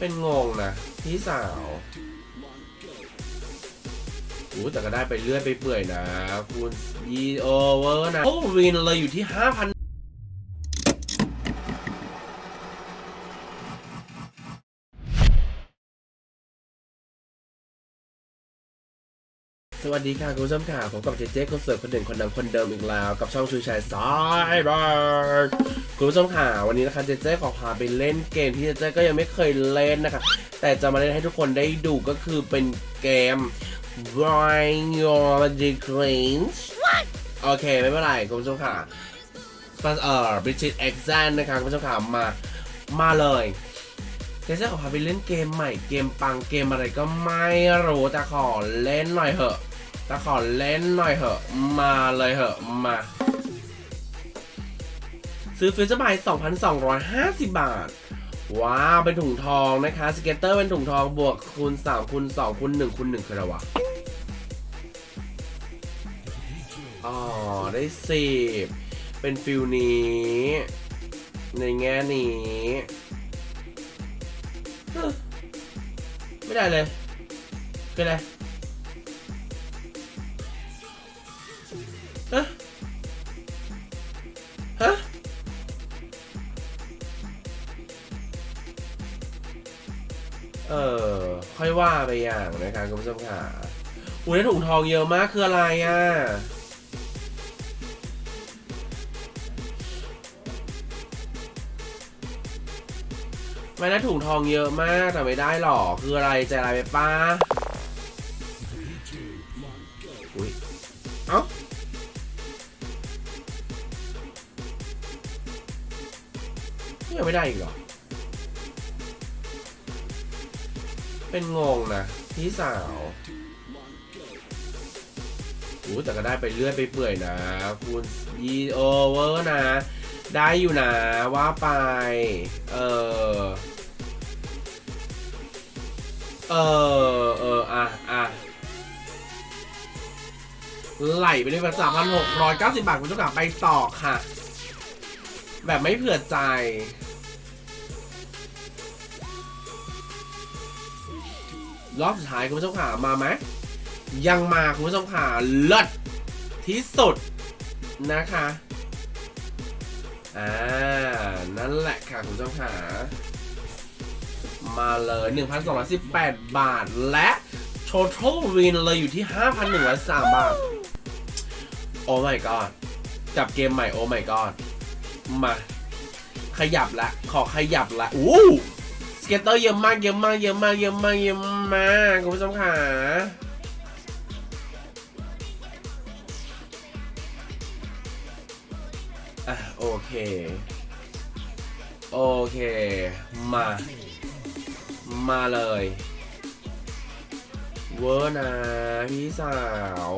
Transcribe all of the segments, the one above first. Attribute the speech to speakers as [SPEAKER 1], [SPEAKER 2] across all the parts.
[SPEAKER 1] เป็นงงนะ พี่สาวโอ้แต่ก็ได้ไปเรื่อยไปเปื่อยนะคุณยีโอเวอร์นะโอ้วินเลยอยู่ที่ 5,000 สวัสดีค่ะคุณผู้ชมค่ะผมกับเจเจคนเสิร์ฟคนเด่นคนดังคนเดิมอีกแล้ว กับช่องชูชัยสายบาร์คุณผู้ชมค่ะวันนี้นะคะเจเจขอพาไปเล่นเกมที่เจเจก็ยังไม่เคยเล่นนะคะ แต่จะมาเล่นให้ทุกคนได้ดูก็คือเป็นเกม Bring Your Dreams โอเค ไม่เป็นไรคุณผู้ชมค่ะเอ่อ British Accent นะคะคุณผู้ชมค่ะมามาเลยเจเจขอพาไปเล่นเกมใหม่เกมปังเกมอะไรก็ไม่รู้แต่ขอเล่นหน่อยเหอะ แต่ขอเล่นหน่อยเหอะ มาเลยเหอะ มา ซื้อฟิวเจอร์บาย2,250 บาท ว้าว เป็นถุงทองนะคะ สเก็ตเตอร์เป็นถุงทองบวกคูณ3คูณ2คูณ1คูณ1คืออะไรวะ อ๋อ ได้สิบเป็นฟิลนี้ ในแง่นี้ไม่ได้เลยคืออะไร ว่าไปอย่างนะคะคุณผู้ชมค่ะอุ้ยได้ถุงทองเยอะมากคืออะไรอะไม่ได้ถุงทองเยอะมากแต่ไม่ได้หรอกคืออะไรใจอะไรไปป้าอุ้ยเอ้ายังไม่ได้อีกเหรอ เป็นงงนะ พี่สาวโอ้แต่ก็ได้ไปเรื่อยไปเปื่อยนะคุณยีโอเวอร์นะ ได้อยู่นะว่าไป เออเออเอออะอะไหลไปเลยแบบสามพันหกร้อยเก้าสิบบาทคุณเจ้าขาไปต่อค่ะ แบบไม่เผื่อใจ รอบสุดท้ายคุณผู้ชมขามาไหมยังมาคุณผู้ชมขาเลิศที่สุดนะคะอ่านั่นแหละค่ะคุณผู้ชมขามาเลย 1,218 บาท และ total win เลยอยู่ที่ 5,103 บาท โอ้ my god กับเกมใหม่ โอ้ my god มา ขยับละ ขอขยับละ อู้ เกตเตอร์เยอะมากเยอะมากเยอะมากเยอะมากเยอะมากคุณผู้ชมขาอะโอเค โอเค มา มาเลย เวอร์นะพี่สาว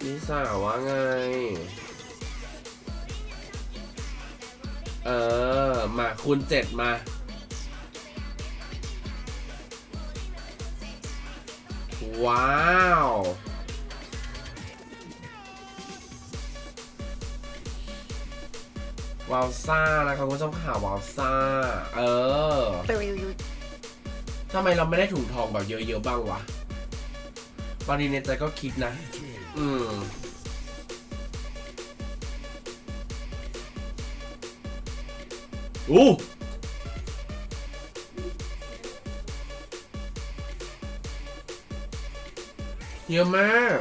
[SPEAKER 1] พี่สาวว่าไง เออ มาคูณเจ็ดมา ว้าววาวซ่านะครับคุณผู้ชมข่าววาวซ่า เออทำไมเราไม่ได้ถุงทองแบบเยอะๆบ้างวะบางทีในใจก็คิดนะ อืม อู้เยอะมาก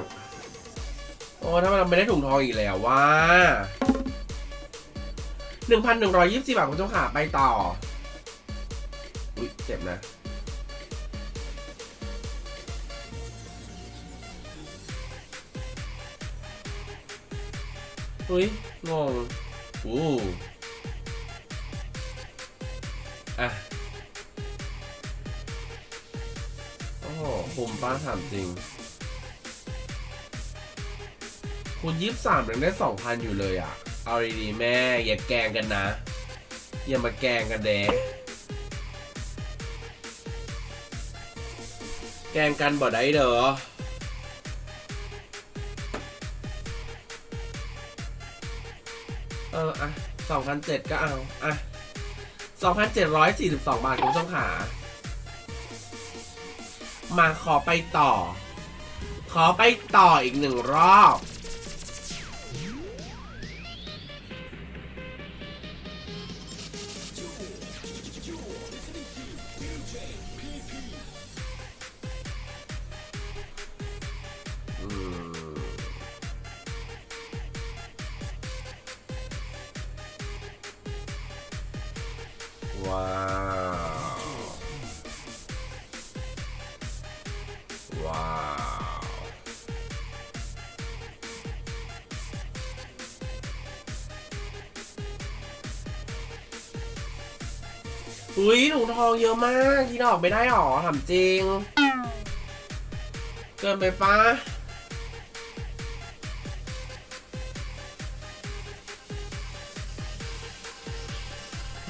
[SPEAKER 1] โอ้ถ้ามันไม่ได้ถุงทองอีกแล้วว่าหนึ่งพันหนึ่งร้อยยี่สิบบาทคุณเจ้าขาไปต่อ อุ้ยเจ็บนะ อุ้ยงงอู้ ป้าถามจริง คุณยี่สามยังได้สองพันอยู่เลยอะ เอาดีๆแม่ อย่าแกงกันนะ อย่ามาแกงกันเด้แกงกันบ่ได้เด้อเออ อะสองพันเจ็ดก็เอา อะสองพันเจ็ดร้อยสี่สิบสองบาทคุณผู้ชมขา มาขอไปต่อ ขอไปต่ออีกหนึ่งรอบ ว้า อุ้ยถุงทองเยอะมากที่ดอกไม่ได้หรอถามจริง เกินไปปะ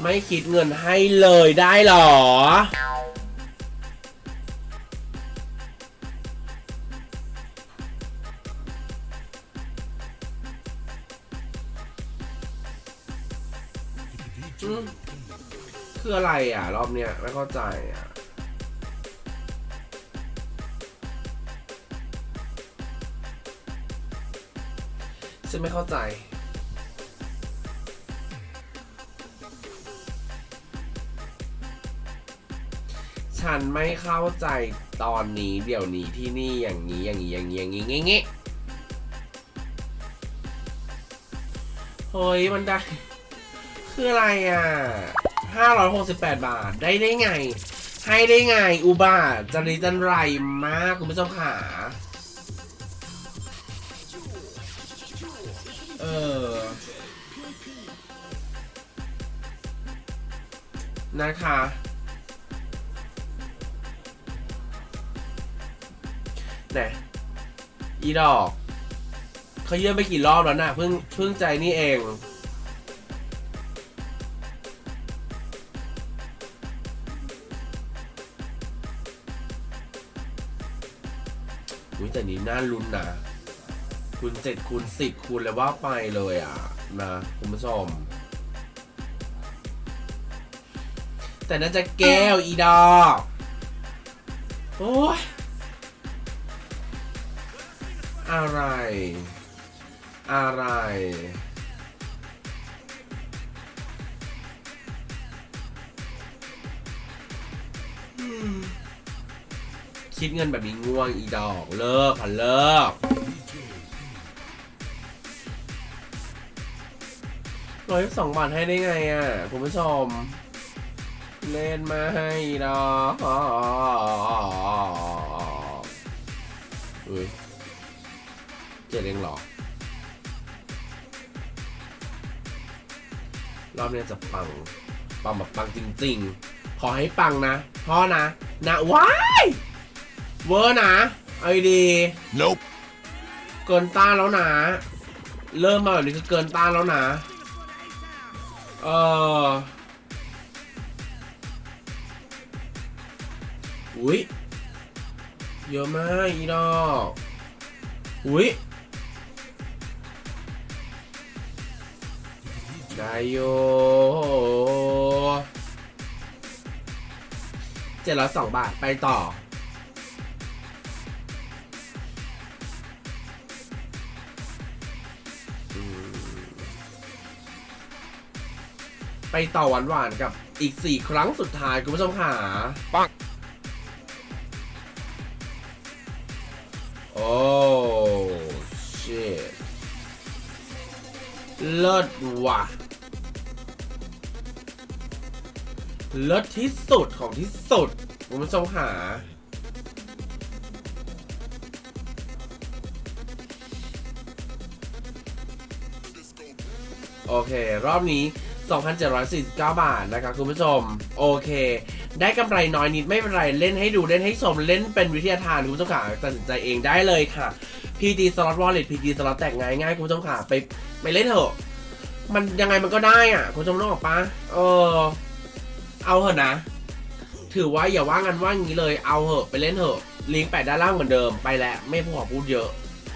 [SPEAKER 1] ไม่คิดเงินให้เลยได้หรอ อืม คืออะไรอะ รอบเนี้ยไม่เข้าใจอะฉันไม่เข้าใจ ฉันไม่เข้าใจตอนนี้เดี๋ยวนี้ที่นี่อย่างนี้อย่างนี้อย่างนี้อย่างนี้งี้งี้เฮ้ยมันได้ คืออะไรอะ 568 บาทได้ได้ไง ให้ได้ไง อุบาทจันริจันไรมากคุณผู้ชมขาเออนะคะไหนอีดอกเขาเยื่อไปกี่รอบแล้วน่ะเพิ่งเพิ่งใจนี่เอง แต่นี้น่าลุ้นนะ คูณเจ็ดคูณสิบคูณเลยว่าไปเลยอะนะคุณผู้ชม แต่น่าจะแก้วอีดอกโอ้ยอะไร อะไร อืม คิดเงินแบบนี้ง่วงอีดอกเลิกค่ะเลิกร้อยสองบาทให้ได้ไงอะคุณผู้ชม เล่นมาให้ดอกอุ้ยเจ็ดเองหรอ รอบเนี้ยจะปัง ปังแบบปังจริง ๆ ขอให้ปังนะพ่อนะ นะว้าย เวอร์นะเอาดี
[SPEAKER 2] Nope.
[SPEAKER 1] ๆเกินต้านแล้วนะ เริ่มมาแบบนี้คือเกินต้านแล้วนะ เอออุ้ยเยอะมากอีดอกอุ้ยได้โยเจ็ดร้อยสองบาทไปต่ออื ไปต่อหวานๆกับอีก 4 ครั้งสุดท้ายคุณผู้ชมค่ะ
[SPEAKER 2] ปัง
[SPEAKER 1] โอ้ชิตเลิศว่ะเลิศที่สุดของที่สุดคุณผู้ชมค่ะโอเค รอบนี้ 2,749 บาทนะครับคุณผู้ชม โอเค ได้กำไรน้อยนิดไม่เป็นไร เล่นให้ดูเล่นให้ชมเล่นเป็นวิทยาทานคุณผู้ชมค่ะตัดสินใจเองได้เลยค่ะ PT Slot Wallet PT Slot แตกง่ายง่ายคุณผู้ชมค่ะไปไปเล่นเถอะ มันยังไงมันก็ได้อะ คุณผู้ชมนึกออกปะเออ เอาเถอะนะ ถือว่าอย่าว่างันว่างี้เลยเอาเหอะไปเล่นเถอะลิงก์แปะด้านล่างเหมือนเดิมไปแล้วไม่พอพูดเยอะ